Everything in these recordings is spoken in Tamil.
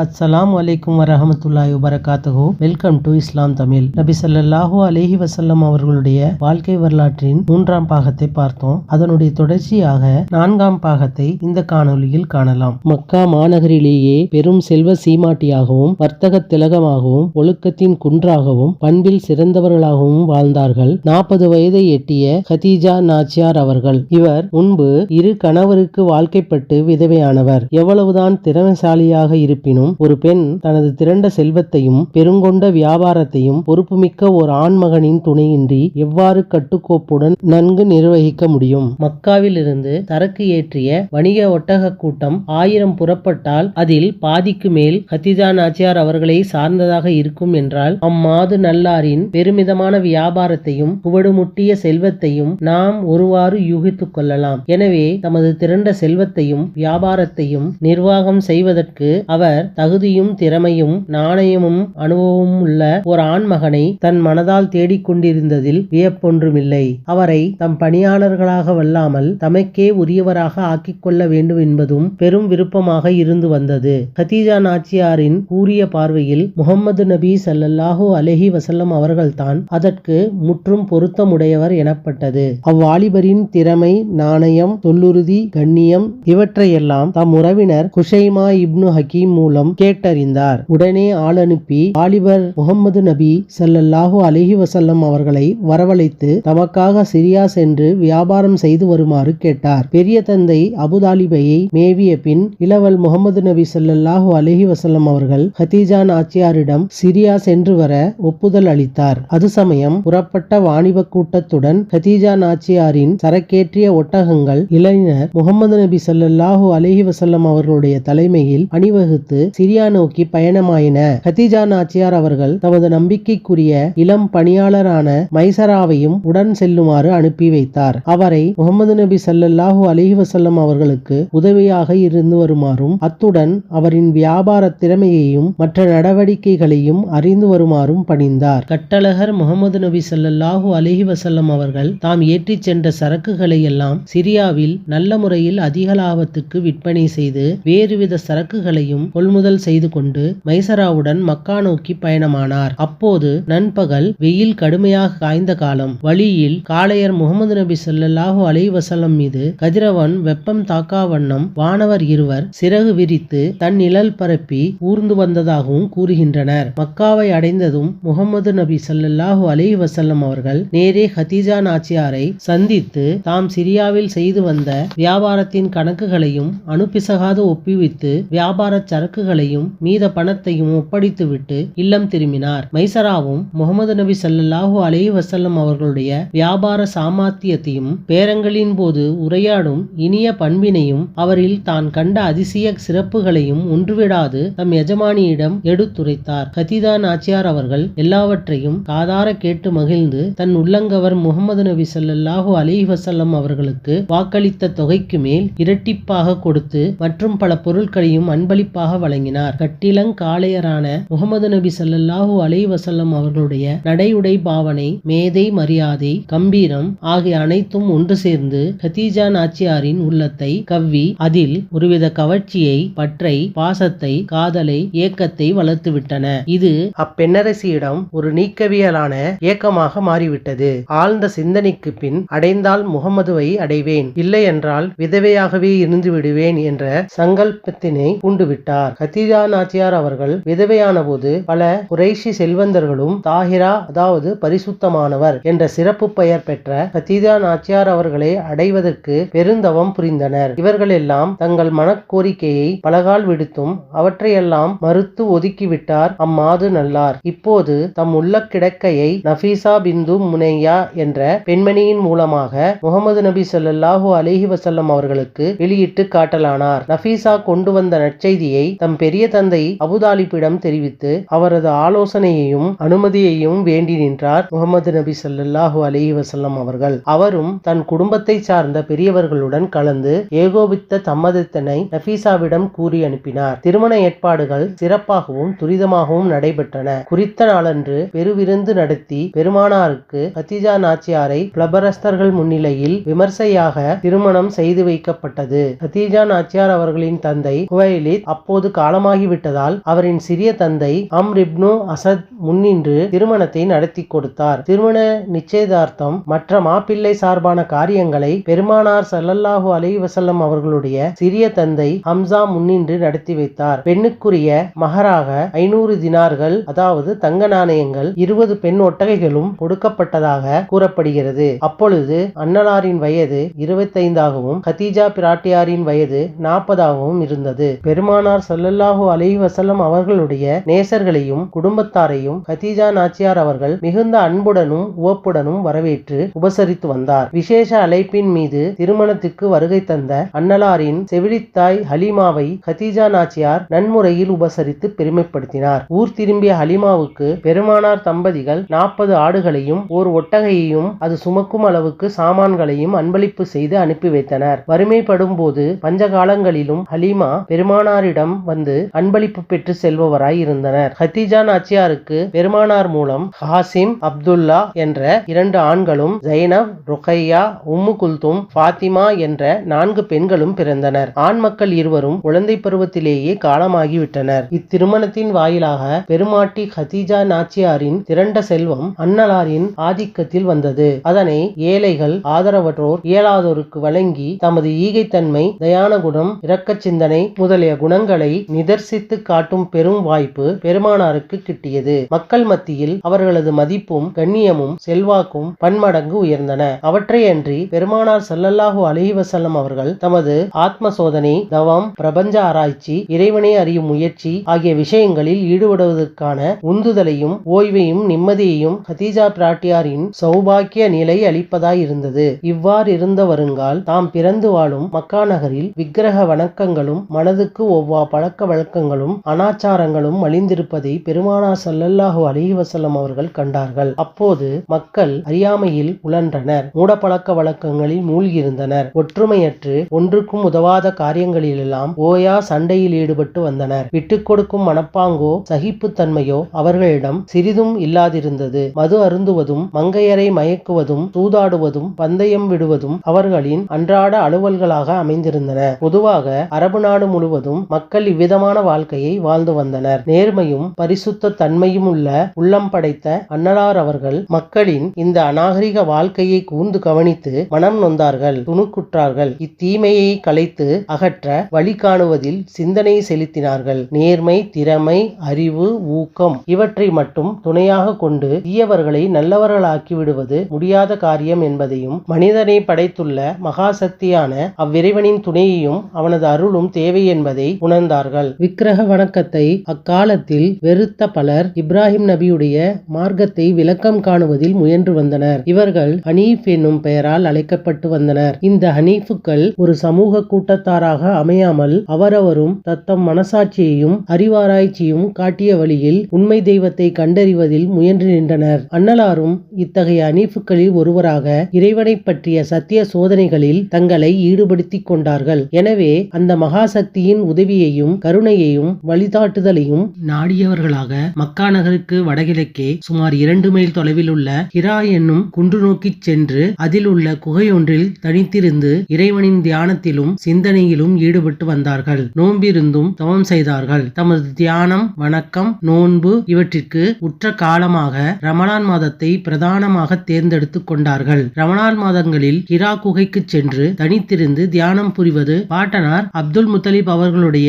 அஸ்லாம் வலைக்கும் வரமத்துல்லாய் வபரகாத்துஹு. வெல்கம் டு இஸ்லாம் தமிழ் நபி சல்லாஹூ அலஹி வசல்லம் அவர்களுடைய வாழ்க்கை வரலாற்றின் மூன்றாம் பாகத்தை பார்த்தோம். அதனுடைய தொடர்ச்சியாக நான்காம் பாகத்தை இந்த காணொளியில் காணலாம். மக்கா மாநகரிலேயே பெரும் செல்வ சீமாட்டியாகவும் வர்த்தக திலகமாகவும் ஒழுக்கத்தின் குன்றாகவும் பண்பில் சிறந்தவர்களாகவும் வாழ்ந்தார்கள். நாற்பது வயதை எட்டிய ஹதீஜா நாச்சியார் அவர்கள். இவர் முன்பு இரு கணவருக்கு வாழ்க்கைப்பட்டு விதவையானவர். எவ்வளவுதான் திறமைசாலியாக இருப்பினும் ஒரு பெண் தனது திரண்ட செல்வத்தையும் பெருங்கொண்ட வியாபாரத்தையும் பொறுப்புமிக்க ஒரு ஆண்மகனின் துணையின்றி எவ்வாறு கட்டுக்கோப்புடன் நன்கு நிர்வகிக்க முடியும்? மக்காவிலிருந்து சரக்கு ஏற்றிய வணிக ஒட்டக கூட்டம் ஆயிரம் புறப்பட்டால் அதில் பாதிக்கு மேல் ஹத்திஜா நாச்சியார் அவர்களை சார்ந்ததாக இருக்கும் என்றால் அம்மாது நல்லாரின் பெருமிதமான வியாபாரத்தையும் புவடுமுட்டிய செல்வத்தையும் நாம் ஒருவாறு யூகித்துக் கொள்ளலாம். எனவே தமது திரண்ட செல்வத்தையும் வியாபாரத்தையும் நிர்வாகம் செய்வதற்கு அவர் தகுதியும் திறமையும் நாணயமும் அனுபவமும் உள்ள ஒரு ஆண்மகனை தன் மனதால் தேடிக்கொண்டிருந்ததில் வியப்பொன்றுமில்லை. அவரை தம் பணியாளர்களாக வல்லாமல் தமக்கே உரியவராக ஆக்கிக் கொள்ள வேண்டும் என்பதும் பெரும் விருப்பமாக இருந்து வந்தது. ஹதீஜா நாச்சியாரின் கூறிய பார்வையில் முகமது நபி ஸல்லல்லாஹு அலஹி வசல்லம் அவர்கள்தான் அதற்கு முற்றும் பொருத்தமுடையவர் எனப்பட்டது. அவ்வாலிபரின் திறமை நாணயம் தொல்லுறுதி கண்ணியம் இவற்றையெல்லாம் தம் உறவினர் குஷைமா இப்னு ஹக்கீம் மூலம் கேட்டறிந்தார். உடனே ஆள் அனுப்பி வாலிபர் முகம்மது நபி சல்லல்லாஹு அலைஹி வசல்லம் அவர்களை வரவழைத்து தமக்காக சிரியா சென்று வியாபாரம் செய்து வருமாறு கேட்டார். பெரிய தந்தை அபுதாலிபையை மேவிய பின் இளவல் முகமது நபி சல்லல்லாஹு அலைஹி வசல்லம் அவர்கள் ஹதீஜான் நாச்சியாரிடம் சிரியா சென்று வர ஒப்புதல் அளித்தார். அது சமயம் புறப்பட்ட வாணிப கூட்டத்துடன் ஹதீஜா நாச்சியாரின் சரக்கேற்றிய ஒட்டகங்கள் இளைஞர் முகமது நபி சல்லல்லாஹு அலைஹி வசல்லம் அவர்களுடைய தலைமையில் அணிவகுத்து சிரியா நோக்கி பயணமாயின. ஹதீஜா நாச்சியார் அவர்கள் தமது நம்பிக்கைக்குரிய இளம் பணியாளரான மைசராவையும் உடன் செல்லுமாறு அனுப்பி வைத்தார். அவரை முகமது நபி ஸல்லல்லாஹு அலிஹி வசல்லம் அவர்களுக்கு உதவியாக இருந்து வருமாறும் அத்துடன் அவரின் வியாபார திறமையையும் மற்ற நடவடிக்கைகளையும் அறிந்து வருமாறும் பணிந்தார். கட்டழகர் முகமது நபி ஸல்லல்லாஹு அலிஹி வசல்லம் அவர்கள் தாம் ஏற்றிச் சென்ற சரக்குகளை எல்லாம் சிரியாவில் நல்ல முறையில் அதிக லாபத்துக்கு விற்பனை செய்து வேறுவித சரக்குகளையும் கொள்முதல் செய்து கொண்டு மைசராவுடன் மக்கா நோக்கி பயணமானார். அப்போது நண்பகல் வெயில் கடுமையாக காய்ந்த காலம். வழியில் காளையர் முகமது நபி சொல்லாஹு அலைஹி மீது கதிரவன் வெப்பம் தாக்கா வண்ணம் வானவர் இருவர் சிறகு விரித்து தன் நிழல் பரப்பி ஊர்ந்து வந்ததாகவும் கூறுகின்றனர். மக்காவை அடைந்ததும் முகமது நபி சல்லாஹு அலி வசல்லம் அவர்கள் நேரே ஹதீஜா நாச்சியாரை சந்தித்து தாம் சிரியாவில் செய்து வந்த வியாபாரத்தின் கணக்குகளையும் அனுப்பிசகாது ஒப்புவித்து வியாபார சரக்குகளையும் மீத பணத்தையும் ஒப்படைத்துவிட்டு இல்லம் திரும்பினார். மைசராவும் முகமது நபி ஸல்லல்லாஹு அலைஹி வசல்லம் அவர்களுடைய வியாபார சாமர்த்தியத்தையும் பேரங்களின் போது உரையாடும் இனிய பண்பினையும் அவரில் தான் கண்ட அதிசய சிறப்புகளையும் ஒன்றுவிடாது தம் எஜமானியிடம் எடுத்துரைத்தார். கதிதா நாச்சியார் அவர்கள் எல்லாவற்றையும் காதார கேட்டு மகிழ்ந்து தன் உள்ளங்கவர் முகமது நபி ஸல்லல்லாஹு அலி வசல்லம் அவர்களுக்கு வாக்களித்த தொகைக்கு மேல் இரட்டிப்பாக கொடுத்து மற்றும் பல பொருட்களையும் அன்பளிப்பாக வழங்கினார் கட்டிலங்காளையரான முகமது நபி ஸல்லல்லாஹு அலை வசல்லம் அவர்களுடைய நடையுடை பாவனை மேதை மரியாதை கம்பீரம் ஆகிய அனைத்தும் ஒன்று சேர்ந்து ஹதீஜா நாச்சியாரின் உள்ளத்தை கவ்வி அதில் ஒருவித கவர்ச்சியை பற்றை பாசத்தை காதலை ஏக்கத்தை வளர்த்துவிட்டன. இது அப்பெண்ணரசியிடம் ஒரு நீக்கவியலான ஏக்கமாக மாறிவிட்டது. ஆழ்ந்த சிந்தனைக்கு பின் அடைந்தால் முகமதுவை அடைவேன். இல்லை என்றால் விதவையாகவே இருந்து விடுவேன் என்ற சங்கல்பத்தினை பூண்டுவிட்டார். ஹதீஜா நாச்சியார் அவர்கள் விதவையான போது பல குறைஷி செல்வந்தர்களும் தாஹிரா அதாவது பரிசுத்தமானவர் என்ற சிறப்பு பெயர் பெற்ற ஹதீஜா நாச்சியார் அவர்களை அடைவதற்கு பெருந்தவம் புரிந்தனர். இவர்கள் எல்லாம் தங்கள் மனக்கோரிக்கையை பலகால் விடுத்தும் அவற்றையெல்லாம் மறுத்து ஒதுக்கிவிட்டார் அம்மாது நல்லார். இப்போது தம் உள்ள கிடக்கையை நஃபீசா பிந்து முனையா என்ற பெண்மணியின் மூலமாக முகமது நபி ஸல்லல்லாஹு அலிஹி வசல்லம் அவர்களுக்கு வெளியிட்டு காட்டலானார். நஃபீசா கொண்டு வந்த நற்செய்தியை தம் பெரிய தந்தை அபுதாலிப்பிடம் தெரிவித்து அவரது ஆலோசனையையும் அனுமதியையும் வேண்டி நின்றார் முகமது நபி சல்லாஹூ அலைஹி வசல்லம் அவர்கள். அவரும் தன் குடும்பத்தை சார்ந்த பெரியவர்களுடன் கலந்து ஏகோபித்த சம்மதத்தினை நபீசாவிடம் கூறி அனுப்பினார். திருமண ஏற்பாடுகள் சிறப்பாகவும் துரிதமாகவும் நடைபெற்றன. குறித்த நாளன்று பெருவிருந்து நடத்தி பெருமானாருக்கு கத்திஜா நாச்சியாரை பிளபரஸ்தர்கள் முன்னிலையில் விமர்சையாக திருமணம் செய்து வைக்கப்பட்டது. கத்தீஜா நாச்சியார் அவர்களின் தந்தை குவைலித் அப்போது காலமாகிவிட்டதால் அவரின் சிறிய தந்தை அம்ர் இப்னு அசத் முன்னின்று திருமணத்தை நடத்தி கொடுத்தார். திருமண நிச்சயதார்த்தம் மற்ற மாப்பிள்ளை சார்பான காரியங்களை பெருமானார் சல்லல்லாஹு அலைஹி அவர்களுடைய சிறிய தந்தை ஹம்சா முன்னின்று நடத்தி வைத்தார். பெண்ணுக்குரிய மகராக ஐநூறு தினார்கள் அதாவது தங்க நாணயங்கள் இருபது பெண் ஒட்டகைகளும் கொடுக்கப்பட்டதாக கூறப்படுகிறது. அப்பொழுது அன்னலாரின் வயது இருபத்தைந்தாகவும் கதீஜா பிராட்டியாரின் வயது நாற்பதாகவும் இருந்தது. பெருமானார் சல்லல்லாஹு அலி வசல்லம் அவர்களுடைய நேசர்களையும் குடும்பத்தாரையும் கதீஜா நாச்சியார் அவர்கள் மிகுந்த அன்புடனும் உவப்புடனும் வரவேற்று உபசரித்து வந்தார். விசேஷ அழைப்பின் மீது திருமணத்திற்கு வருகை தந்த அன்னலாரின் செவிலித்தாய் ஹலிமாவை கதீஜா நாச்சியார் நன்முறையில் உபசரித்து பெருமைப்படுத்தினார். ஊர் திரும்பிய ஹலீமாவுக்கு பெருமானார் தம்பதிகள் நாற்பது ஆடுகளையும் ஓர் ஒட்டகையையும் அது சுமக்கும் அளவுக்கு சாமான்களையும் அன்பளிப்பு செய்து அனுப்பி வைத்தனர். வறுமைப்படும் போது பஞ்ச காலங்களிலும் ஹலீமா பெருமானாரிடம் வந்து அன்பளிப்பு பெற்று செல்பவராய் இருந்தனர். ஹத்தீஜா நாச்சியாருக்கு பெருமானார் மூலம் ஹாசிம் அப்துல்லா என்ற இரண்டு ஆண்களும் ஜைனப் ருக்கையா உம்மு குல்தும் ஃபாத்திமா என்ற நான்கு பெண்களும் பிறந்தனர். ஆண் மக்கள் இருவரும் குழந்தை பருவத்திலேயே காலமாகிவிட்டனர். இத்திருமணத்தின் வாயிலாக பெருமாட்டி ஹதீஜா நாச்சியாரின் திரண்ட செல்வம் அன்னலாரின் ஆதிக்கத்தில் வந்தது. அதனை ஏழைகள் ஆதரவற்றோர் இயலாதோருக்கு வழங்கி தமது ஈகைத்தன்மை தயான குணம் சிந்தனை முதலிய குணங்களை நிதர்சித்து காட்டும் பெரும் வாய்ப்பு பெருமானாருக்கு கிட்டியது. மக்கள் மத்தியில் அவர்களது மதிப்பும் கண்ணியமும் செல்வாக்கும் பன்மடங்கு உயர்ந்தன. அவற்றையன்றி பெருமானார் சல்லல்லாஹு அலைஹி வஸல்லம் அவர்கள் தமது ஆத்ம சோதனை தவம் பிரபஞ்ச ஆராய்ச்சி இறைவனை அறியும் முயற்சி ஆகிய விஷயங்களில் ஈடுபடுவதற்கான உந்துதலையும் ஓய்வையும் நிம்மதியையும் ஹதீஜா பிராட்டியாரின் சௌபாக்கிய நிலை அளிப்பதாய் இருந்தது. இவ்வாறு இருந்த வருங்கால் தாம் பிறந்து வாழும் மக்கா நகரில் விக்கிரக வணக்கங்களும் மனதுக்கு ஒவ்வா பழக்க வழக்கங்களும் அனாச்சாரங்களும் மலிந்திருப்பதை பெருமானார் சல்லல்லாஹு அலிஹி வசல்லம் அவர்கள் கண்டார்கள். அப்போது மக்கள் அறியாமையில் உழன்றனர். மூடப்பழக்க வழக்கங்களில் மூழ்கியிருந்தனர். ஒற்றுமையற்று ஒன்றுக்கும் உதவாத காரியங்களிலெல்லாம் ஓயா சண்டையில் ஈடுபட்டு வந்தனர். விட்டுக் கொடுக்கும் மனப்பாங்கோ சகிப்புத்தன்மையோ அவர்களிடம் சிறிதும் இல்லாதிருந்தது. மது அருந்துவதும் மங்கையரை மயக்குவதும் சூதாடுவதும் பந்தயம் விடுவதும் அவர்களின் அன்றாட அலுவல்களாக அமைந்திருந்தன. பொதுவாக அரபு நாடு முழுவதும் மக்கள் இவ்விதமான வாழ்க்கையை வாழ்ந்து வந்தனர். நேர்மையும் பரிசுத்த தன்மையும் உள்ள உள்ளம் படைத்த அன்னலார் அவர்கள் மக்களின் இந்த அநாகரிக வாழ்க்கையை கூர்ந்து கவனித்து மனம் நொந்தார்கள். துணுக்குற்றார்கள். இத்தீமையை கலைத்து அகற்ற வழி காணுவதில் சிந்தனை செலுத்தினார்கள். நேர்மை திறமை அறிவு ஊக்கம் இவற்றை மட்டும் துணையாக கொண்டு தீயவர்களை நல்லவர்களாக்கி விடுவது முடியாத காரியம் என்பதையும் மனிதனை படைத்துள்ள மகாசக்தியான அவ்விறைவனின் துணையையும் அவனது அருளும் தேவை என்பதை உணர்ந்தார்கள். விக்கிரக வணக்கத்தை அக்காலத்தில் வெறுத்த பலர் இப்ராஹிம் நபியுடைய மார்க்கத்தை விளக்கம் காணுவதில் முயன்று வந்தனர். இவர்கள் ஹனீஃப் என்னும் பெயரால் அழைக்கப்பட்டு வந்தனர். இந்த ஹனீஃபுக்கள் ஒரு சமூக கூட்டத்தாராக அமையாமல் அவரவரும் தத்தம் மனசாட்சியையும் அறிவாராய்ச்சியும் காட்டிய வழியில் உண்மை தெய்வத்தை கண்டறிவதில் முயன்று நின்றனர். அன்னலாரும் இத்தகைய அனீஃபுக்களில் ஒருவராக இறைவனை பற்றிய சத்திய சோதனைகளில் தங்களை ஈடுபடுத்திக் கொண்டார்கள். எனவே அந்த மகாசக்தியின் உதவியையும் கருணையையும் வழிகாட்டுதலையும் நாடியவர்களாக மக்கா நகருக்கு வடகிழக்கே சுமார் இரண்டு மைல் தொலைவில் உள்ள ஹிரா என்னும் குன்று நோக்கிச் சென்று அதில் உள்ள குகையொன்றில் தனித்திருந்து இறைவனின் தியானத்திலும் சிந்தனையிலும் ஈடுபட்டு வந்தார்கள். நோம்பிருந்தும் தவம் செய்தார்கள். தமது தியானம் வணக்கம் நோன்பு இவற்றிற்கு உற்ற காலமாக ரமணான் மாதத்தை பிரதானமாக தேர்ந்தெடுத்துக் கொண்டார்கள். ரமணான் மாதங்களில் ஹிரா குகைக்கு சென்று தனித்திருந்து தியானம் புரிவது பாட்டனார் அப்துல் முத்தலிப் அவர்களுடைய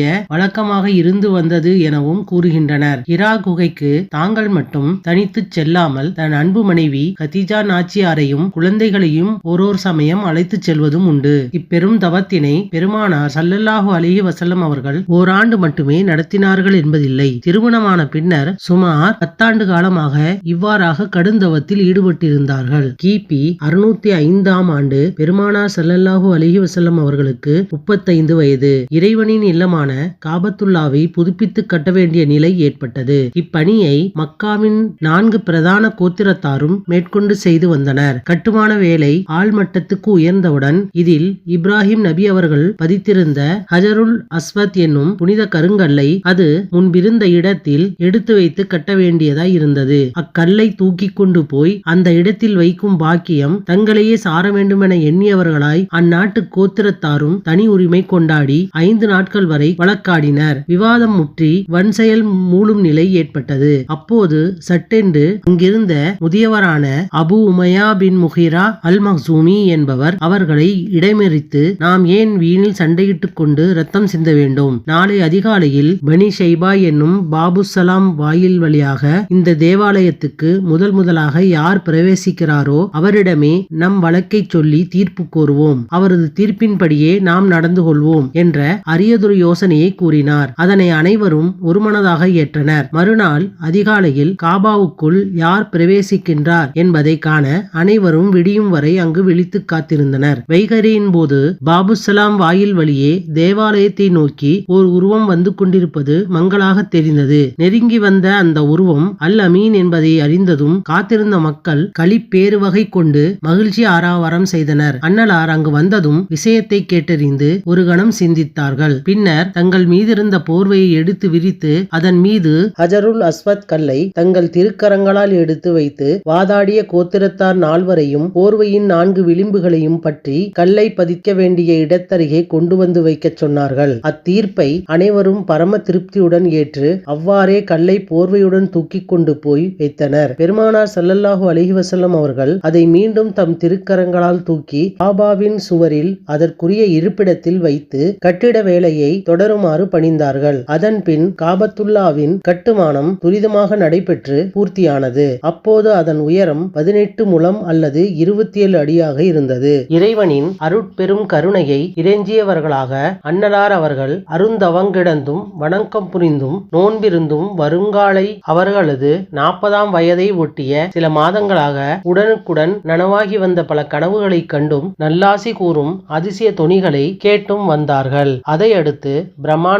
வழக்கமாக இருந்து வந்தது எனவும் கூறுகின்றனர். ஹிரா குகைக்கு தாங்கள் மட்டும் தனித்துச் செல்லாமல் தன் அன்பு மனைவி கதீஜா நாச்சியாரையும் குழந்தைகளையும் ஓரோர் சமயம் அழைத்துச் செல்வதும் உண்டு. இப்பெரும் தவத்தினை பெருமானார் சல்லல்லாஹு அலிஹி வசல்லம் அவர்கள் ஓராண்டு மட்டுமே நடத்தினார்கள் என்பதில்லை. திருமணமான பின்னர் சுமார் பத்தாண்டு காலமாக இவ்வாறாக கடுந்தவத்தில் ஈடுபட்டிருந்தார்கள். கிபி அறுநூத்தி ஐந்தாம் ஆண்டு பெருமானார் சல்லல்லாஹு அலிஹி வசல்லம் அவர்களுக்கு முப்பத்தைந்து வயது. இறைவனின் இல்லமான காபத்துல்லாவை புதுப்பித்து கட்ட வேண்டிய நிலை ஏற்பட்டது. இப்பணியை மக்காவின் நான்கு பிரதான கோத்திரத்தாரும் மேற்கொண்டு செய்து வந்தனர். கட்டுமான வேலை ஆழ்மட்டத்துக்கு உயர்ந்தவுடன் இதில் இப்ராஹிம் நபி அவர்கள் பதித்திருந்த ஹஜருல் அஸ்வத் என்னும் புனித கருங்கல்லை அது முன்பிருந்த இடத்தில் எடுத்து வைத்து கட்ட வேண்டியதாய் இருந்தது. அக்கல்லை தூக்கி கொண்டு போய் அந்த இடத்தில் வைக்கும் பாக்கியம் தங்களையே சார வேண்டுமென எண்ணியவர்களாய் அந்நாட்டு கோத்திரத்தாரும் தனி உரிமை கொண்டாடி ஐந்து நாட்கள் வரை வழக்காடி வழக்காடினர் விவாதம் முற்றி வன் செயல் மூழும் நிலை ஏற்பட்டது. அப்போது சட்டென்று அங்கிருந்த முதியவரான அபு உமையா பின் முஹிரா அல் மஹ்சூமி என்பவர் அவர்களை இடைமறித்து நாம் ஏன் வீணில் சண்டையிட்டுக் கொண்டு ரத்தம் சிந்த வேண்டும்? நாளை அதிகாலையில் பனி ஷைபா என்னும் பாபுசலாம் வாயில் வழியாக இந்த தேவாலயத்துக்கு முதல் முதலாக யார் பிரவேசிக்கிறாரோ அவரிடமே நம் வழக்கை சொல்லி தீர்ப்பு கோருவோம். அவரது தீர்ப்பின்படியே நாம் நடந்து கொள்வோம் என்ற அரியதொரு யோசனையை கூறினார். அதனை அனைவரும் ஒருமனதாக ஏற்றனர். மறுநாள் அதிகாலையில் காபாவுக்குள் யார் பிரவேசிக்கின்றார் என்பதை காண அனைவரும் விடியும் வரை அங்கு விழித்து காத்திருந்தனர். வைகரியின் போது பாபுசலாம் வாயில் வழியே தேவாலயத்தை நோக்கி ஓர் உருவம் வந்து கொண்டிருப்பது மங்களாக தெரிந்தது. நெருங்கி வந்த அந்த உருவம் அல் அமீன் என்பதை அறிந்ததும் காத்திருந்த மக்கள் களிப்பேறு வகை கொண்டு மகிழ்ச்சி ஆராவாரம் செய்தனர். அன்னலார் அங்கு வந்ததும் விஷயத்தை கேட்டறிந்து ஒரு கணம் சிந்தித்தார்கள். பின்னர் தங்கள் மீதிருந்த போர்வையை எடுத்து விரித்து அதன் மீது ஹஜருல் அஸ்வத் கல்லை தங்கள் திருக்கரங்களால் எடுத்து வைத்து வாதாடிய கோத்திரத்தார் நால்வரையும் போர்வையின் நான்கு விளிம்புகளையும் பற்றி கல்லை பதிக்க வேண்டிய இடத்தருகே கொண்டு வந்து வைக்கச் சொன்னார்கள். அத்தீர்ப்பை அனைவரும் பரம திருப்தியுடன் ஏற்று அவ்வாறே கல்லை போர்வையுடன் தூக்கிக் கொண்டு போய் வைத்தனர். பெருமானார் சல்லல்லாஹு அலைஹி வசல்லம் அவர்கள் அதை மீண்டும் தம் திருக்கரங்களால் தூக்கி பாபாவின் சுவரில் அதற்குரிய இருப்பிடத்தில் வைத்து கட்டிட வேலையை தொடருமாறு பணிந்தார்கள். அதன் பின் காபத்துல்லாவின் கட்டுமானம் துரிதமாக நடைபெற்று பூர்த்தியானது. அப்போது அதன் உயரம் பதினெட்டு முழம் அல்லது இருபத்தி ஏழு அடியாக இருந்தது. இறைவனின் அருட்பெரும் கருணையை இறைஞ்சியவர்களாக அன்னலார் அவர்கள் அருந்தவங்கிடந்தும் வணக்கம் புரிந்தும் நோன்பிருந்தும் வருங்காலை அவர்களது நாற்பதாம் வயதை ஒட்டிய சில மாதங்களாக உடனுக்குடன் நனவாகி வந்த பல கனவுகளைக் கண்டும் நல்லாசி கூறும் அதிசய தொனிகளை கேட்டும் வந்தார்கள். அதையடுத்து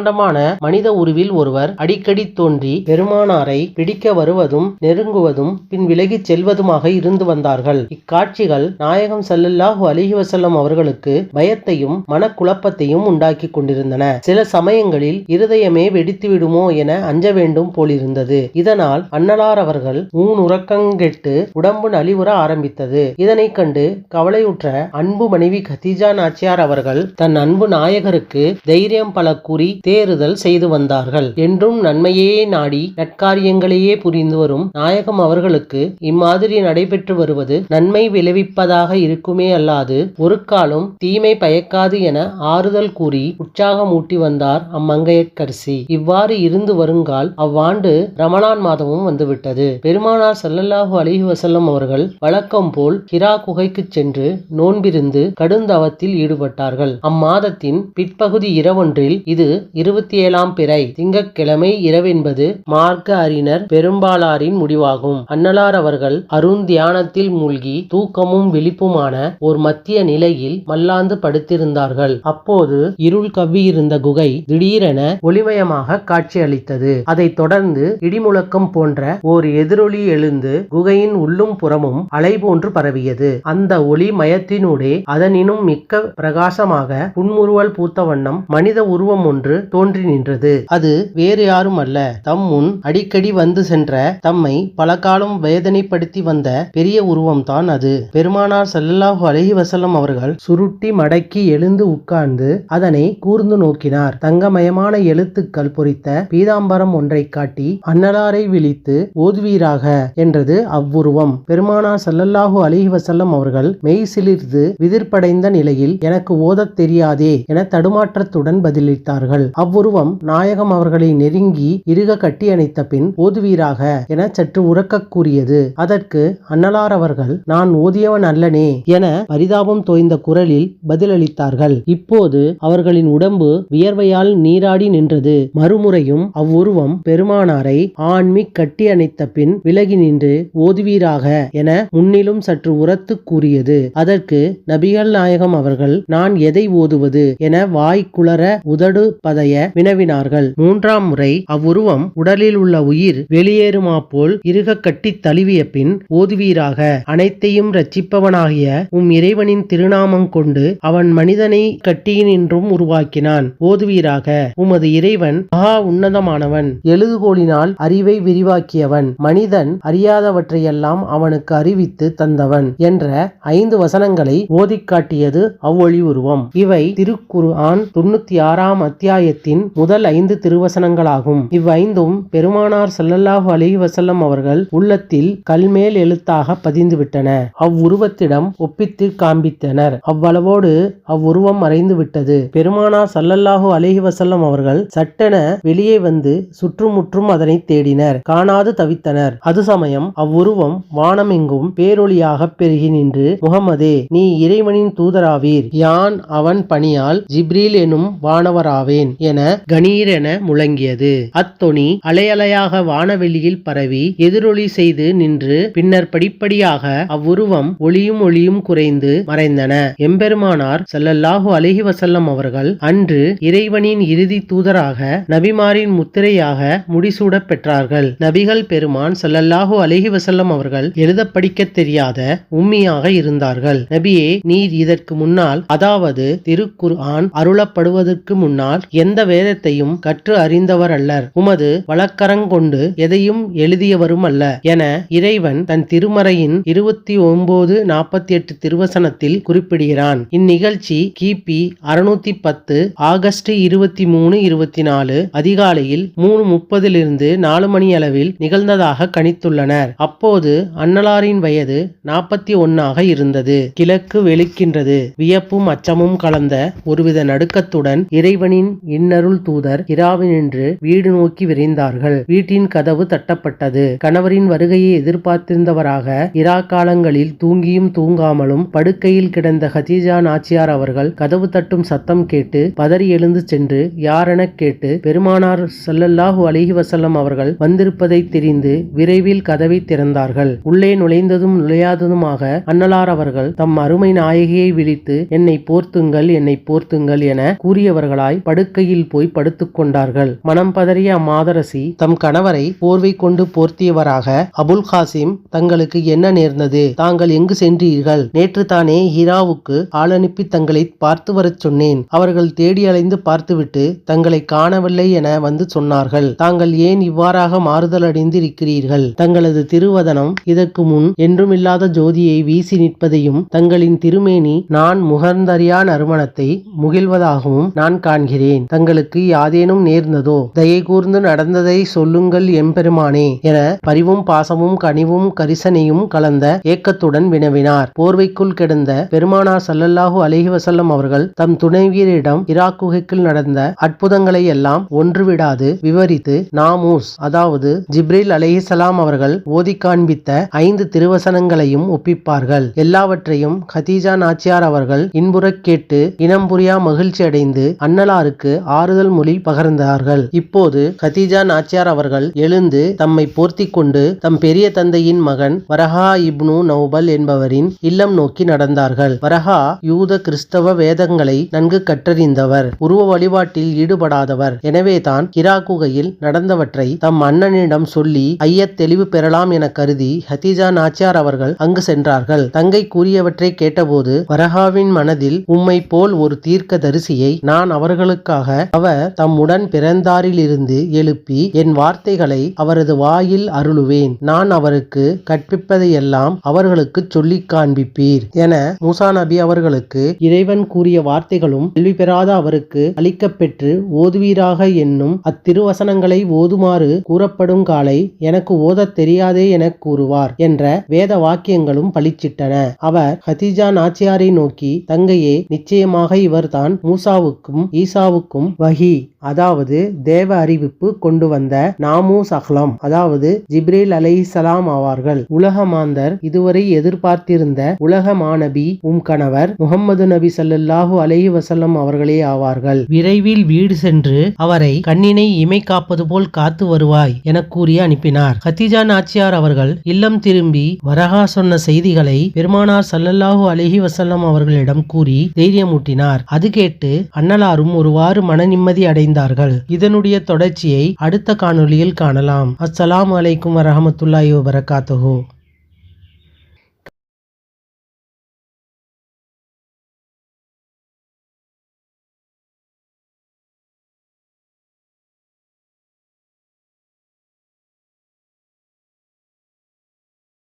பிரம்மாண்டமான மனித உருவில் ஒருவர் அடிக்கடி தோன்றி பெருமானாரை பிடிக்க வருவதும் நெருங்குவதும் பின் விலகிச் செல்வதுமாக இருந்து வந்தார்கள். இக்காட்சிகள் நாயகம் சல்லல்லாஹு அலிஹி வசல்லம் அவர்களுக்கு பயத்தையும் மனக்குழப்பத்தையும் உண்டாக்கி கொண்டிருந்தன. சில சமயங்களில் இருதயமே வெடித்து விடுமோ என அஞ்ச வேண்டும் போலிருந்தது. இதனால் அன்னலார் அவர்கள் ஊன் உறக்கங்கெட்டு உடம்பு நலிவுற ஆரம்பித்தது. இதனை கண்டு கவலையுற்ற அன்பு மனைவி கதீஜா நாச்சியார் அவர்கள் தன் அன்பு நாயகருக்கு தைரியம் பல கூறி தேறுதல் செய்து வந்தார்கள். என்றும் நன்மையே நாடி நற்காரியங்களையே புரிந்து வரும் நாயகம் அவர்களுக்கு இம்மாதிரி நடைபெற்று வருவது நன்மை விளைவிப்பதாக இருக்குமே அல்லாது ஒரு காலம் தீமை பயக்காது என ஆறுதல் கூறி உற்சாகமூட்டி வந்தார் அம்மங்கையற்கரசி இவ்வாறு இருந்து வருங்கால் அவ்வாண்டு ரமலான் மாதமும் வந்துவிட்டது. பெருமானார் சல்லல்லாஹு அலிஹி வசல்லம் அவர்கள் வழக்கம் போல் ஹிரா குகைக்குச் சென்று நோன்பிருந்து கடுந்தவத்தில் ஈடுபட்டார்கள். அம்மாதத்தின் பிற்பகுதி இரவொன்றில் இது இருபத்தி ஏழாம் பிறை திங்கட்கிழமை இரவென்பது மார்க்க அறிஞர் பெரும்பாலாரின் முடிவாகும். அன்னலார் அவர்கள் அருந்தியானத்தில் மூழ்கி தூக்கமும் விழிப்புமான ஒரு மத்திய நிலையில் மல்லாந்து படுத்திருந்தார்கள். அப்போது இருள் கவ்வியிருந்த குகை திடீரென ஒளிமயமாக காட்சியளித்தது. அதைத் தொடர்ந்து இடிமுழக்கம் போன்ற ஓர் எதிரொலி எழுந்து குகையின் உள்ளும் புறமும் அலை போன்று பரவியது. அந்த ஒளி மயத்தினூடே அதனினும் மிக்க பிரகாசமாக புன்முறுவல் பூத்த வண்ணம் மனித உருவம் ஒன்று தோன்றி நின்றது. அது வேறு யாரும் அல்ல. தம் முன் அடிக்கடி வந்து சென்ற தம்மை பல காலம் வேதனைப்படுத்தி வந்த பெரிய உருவம்தான் அது. பெருமானார் சல்லல்லாஹு அலஹி வஸல்லம் அவர்கள் சுருட்டி மடக்கி எழுந்து உட்கார்ந்து அதனை கூர்ந்து நோக்கினார். தங்கமயமான எழுத்துக்கள் பொறித்த பீதாம்பரம் ஒன்றை காட்டி அன்னலாரை விழித்து ஓதுவீராக என்றது அவ்வுருவம். பெருமானார் சல்லல்லாஹு அலைஹி வசல்லம் அவர்கள் மெய் சிலிர்ந்து விதிர்ப்படைந்த நிலையில் எனக்கு ஓதத் தெரியாதே என தடுமாற்றத்துடன் பதிலளித்தார்கள். அவ்வுருவம் நாயகம் அவர்களை நெருங்கி இருக கட்டி அணைத்த பின் ஓதுவீராக என சற்று உறக்கக் கூறியது. அதற்கு அன்னலார் அவர்கள் நான் ஓதியவன் அல்லனே என பரிதாபம் தோய்ந்த குரலில் பதிலளித்தார்கள். இப்போது அவர்களின் உடம்பு வியர்வையால் நீராடி நின்றது. மறுமுறையும் அவ்வுருவம் பெருமானாரை ஆண்மி கட்டி அணைத்த பின் விலகி நின்று ஓதுவீராக என முன்னிலும் சற்று உரத்து கூறியது. அதற்கு நபிகள் நாயகம் அவர்கள் நான் எதை ஓதுவது? என வாய் குளற உதடு பதைய வினவினார்கள். மூன்றாம் முறை அவ்வுருவம் உடலில் உள்ள உயிர் வெளியேறுமா போல் இருக கட்டி தழுவிய பின் ஓதுவீராக அனைத்தையும் ரட்சிப்பவனாகிய உம் இறைவனின் திருநாமம் கொண்டு அவன் மனிதனை கட்டியினின்றும் உருவாக்கினான். ஓதுவீராக உமது இறைவன் மகா உன்னதமானவன். எழுதுகோளினால் அறிவை விரிவாக்கியவன். மனிதன் அறியாதவற்றையெல்லாம் அவனுக்கு அறிவித்து தந்தவன் என்ற ஐந்து வசனங்களை ஓதிக்காட்டியது அவ்வொழி அவ்வொளி உருவம். இவை திருக்குர்ஆன் தொண்ணூத்தி ஆறாம் அத்தியாய அத்தியாயத்தின் முதல் ஐந்து திருவசனங்களாகும். இவ்வைந்தும் பெருமானார் சல்லல்லாஹு அலி வசல்லம் அவர்கள் உள்ளத்தில் கல்மேல் எழுத்தாக பதிந்துவிட்டன. அவ்வுருவத்திடம் ஒப்பித்து காண்பித்தனர். அவ்வளவோடு அவ்வுருவம் மறைந்து விட்டது பெருமானார் சல்லல்லாஹு அலிஹி வசல்லம் அவர்கள் சட்டென வெளியே வந்து சுற்றுமுற்றும் அதனை தேடினர். காணாது தவித்தனர். அது சமயம் அவ்வுருவம் வானமெங்கும் பேரொளியாக பெருகி நின்று முகமதே நீ இறைவனின் தூதராவீர். யான் அவன் பணியால் ஜிப்ரீல் எனும் வானவராவேன். என கணீரென முழங்கியது. அத்தொனி அலையலையாக வானவெளியில் பரவி எதிரொலி செய்து நின்று பின்னர் படிப்படியாக அவ்வுருவம் ஒளியும் ஒளியும் குறைந்து மறைந்தன. எம்பெருமானார் செல்லல்லாஹு அலஹி வசல்லம் அவர்கள் அன்று இறைவனின் இறுதி தூதராக நபிமாரின் முத்திரையாக முடிசூட பெற்றார்கள். நபிகள் பெருமான் செல்லல்லாஹு அலஹி வசல்லம் அவர்கள் எழுத படிக்க தெரியாத உம்மியாக இருந்தார்கள். நபியே நீர் இதற்கு முன்னால் அதாவது திருக்குர்ஆன் அருளப்படுவதற்கு முன்னால் எந்த வேதத்தையும் கற்று அறிந்தவர் அல்லர் உமது வழக்கரங்கொண்டு எதையும் எழுதியவரும் அல்ல என இறைவன் தன் திருமறையின் இருபத்தி ஒன்பது நாற்பத்தி எட்டு திருவசனத்தில் குறிப்பிடுகிறான். இந்நிகழ்ச்சி கிபி அறுநூத்தி பத்து ஆகஸ்ட் இருபத்தி மூணு இருபத்தி நாலு அதிகாலையில் மூணு முப்பதிலிருந்து நாலு மணி அளவில் நிகழ்ந்ததாக கணித்துள்ளனர். அப்போது அன்னலாரின் வயது நாற்பத்தி ஒன்னாக இருந்தது. கிழக்கு வெளுக்கின்றது. வியப்பும் அச்சமும் கலந்த ஒருவித நடுக்கத்துடன் இறைவனின் இன்னருள் தூதர் இராவினின்று வீடு நோக்கி விரைந்தார்கள். வீட்டின் கதவு தட்டப்பட்டது. கணவரின் வருகையை எதிர்பார்த்திருந்தவராக இரா காலங்களில் தூங்கியும் தூங்காமலும் படுக்கையில் கிடந்த ஹதீஜா நாச்சியார் அவர்கள் கதவு தட்டும் சத்தம் கேட்டு பதறி எழுந்து சென்று யாரெனக் கேட்டு பெருமானார் சல்லல்லாஹு அலிஹி வசல்லம் அவர்கள் வந்திருப்பதை தெரிந்து விரைவில் கதவை திறந்தார்கள். உள்ளே நுழைந்ததும் நுழையாததுமாக அன்னலார் அவர்கள் தம் அருமை நாயகியை விழித்து என்னை போர்த்துங்கள் என்னை போர்த்துங்கள் என கூறியவர்களாய் படுக்கையில் போய் படுத்துக் கொண்டார்கள். மனம் பதறிய அம்மாதரசி தம் கணவரை போர்வை கொண்டு போர்த்தியவராக அபுல் காசிம் தங்களுக்கு என்ன நேர்ந்தது? தாங்கள் எங்கு சென்றீர்கள்? நேற்று தானே ஹீராவுக்கு ஆள் அனுப்பி தங்களை பார்த்து வரச் சொன்னேன். அவர்கள் தேடி அலைந்து பார்த்துவிட்டு தங்களை காணவில்லை என வந்து சொன்னார்கள். தாங்கள் ஏன் இவ்வாறாக மாறுதல் அடைந்து இருக்கிறீர்கள் தங்களது திருவதனம் இதற்கு முன் என்றுமில்லாத ஜோதியை வீசி நிற்பதையும் தங்களின் திருமேனி நான் முகர்ந்தறியா நறுமணத்தை முகிழ்வதாகவும் நான் காண்கிறேன். தங்களுக்கு யாதேனும் நேர்ந்ததோ? தயை கூர்ந்து நடந்ததை சொல்லுங்கள் எம்பெருமானே என பரிவும் பாசமும் கனிவும் கரிசனையும் கலந்த ஏக்கத்துடன் வினவினார். போர்வைக்குள் கிடந்த பெருமானார் சல்லல்லாஹு அலிஹிவசல்லம் அவர்கள் தம் துணைவியரிடம் இராக் குகைக்குள் நடந்த அற்புதங்களை எல்லாம் ஒன்றுவிடாது விவரித்து நாமூஸ் அதாவது ஜிப்ரில் அலைஹிஸ்ஸலாம் அவர்கள் ஓதி காண்பித்த ஐந்து திருவசனங்களையும் ஒப்பிப்பார்கள். எல்லாவற்றையும் ஹதீஜா நாச்சியார் அவர்கள் இன்புறக் கேட்டு இனம் புரியா மகிழ்ச்சி அடைந்து அன்னலாருக்கு ஆறுதல் மொழி பகர்ந்தார்கள். இப்போது கதீஜா நாச்சியார் அவர்கள் எழுந்து தம்மை போர்த்திக் கொண்டு தம் பெரிய தந்தையின் மகன் வரஹா இப்னு நௌபல் என்பவரின் இல்லம் நோக்கி நடந்தார்கள். வரஹா யூத கிறிஸ்தவ வேதங்களை நன்கு கற்றறிந்தவர் உருவ வழிபாட்டில் ஈடுபடாதவர். எனவேதான் கிரா குகையில் நடந்தவற்றை தம் அண்ணனிடம் சொல்லி ஐயத் தெளிவு பெறலாம் என கருதி ஹதீஜா நாச்சியார் அவர்கள் அங்கு சென்றார்கள். தங்கை கூறியவற்றை கேட்டபோது வரஹாவின் மனதில் உம்மை போல் ஒரு தீர்க்க தரிசியை நான் அவர்களுக்காக அவர் தம் உடன் பிறந்தாரிலிருந்து எழுப்பி என் வார்த்தைகளை அவரது வாயில் அருளுவேன். நான் அவருக்கு கற்பிப்பதையெல்லாம் அவர்களுக்கு சொல்லிக் காண்பிப்பீர். என மூசா நபி அவர்களுக்கு இறைவன் கூறிய வார்த்தைகளும் கல்வி பெறாத அவருக்கு அளிக்கப்பெற்று ஓதுவீராக என்னும் அத்திருவசனங்களை ஓதுமாறு கூறப்படும் காலை எனக்கு ஓதத் தெரியாதே என கூறுவார் என்ற வேத வாக்கியங்களும் பளிச்சிட்டன அவர் ஹதீஜா நாச்சியாரை நோக்கி தங்கையே நிச்சயமாக இவர்தான் மூசாவுக்கும் ஈசாவுக்கும் வஹி அதாவது தேவ அறிவிப்பு கொண்டு வந்த நாமூஸ் அஹ்லம் அதாவது ஜிப்ரேல் அலை சலாம் ஆவார்கள். உலக மாந்தர் இதுவரை எதிர்பார்த்திருந்த உலக மாணபி உம் கணவர் முகமது நபி ஸல்லல்லாஹு அலஹி வசல்லம் அவர்களே ஆவார்கள். விரைவில் வீடு சென்று அவரை கண்ணினை இமை காப்பது போல் காத்து வருவாய் என கூறி அனுப்பினார். ஹத்திஜா நாச்சியார் அவர்கள் இல்லம் திரும்பி வரகா சொன்ன செய்திகளை பெருமானார் சல்லல்லாஹு அலைஹி வசல்லம் அவர்களிடம் கூறி தைரியமூட்டினார். அது கேட்டு அன்னலாரும் ஒருவாறு மன நிம்மதி அடைந்தார்கள். இதனுடைய தொடர்ச்சியை அடுத்த காணொளியில் காணலாம். அஸ்ஸலாம் அலைக்கும் வரஹமத்துல்லாஹி வபரகாத்துஹு.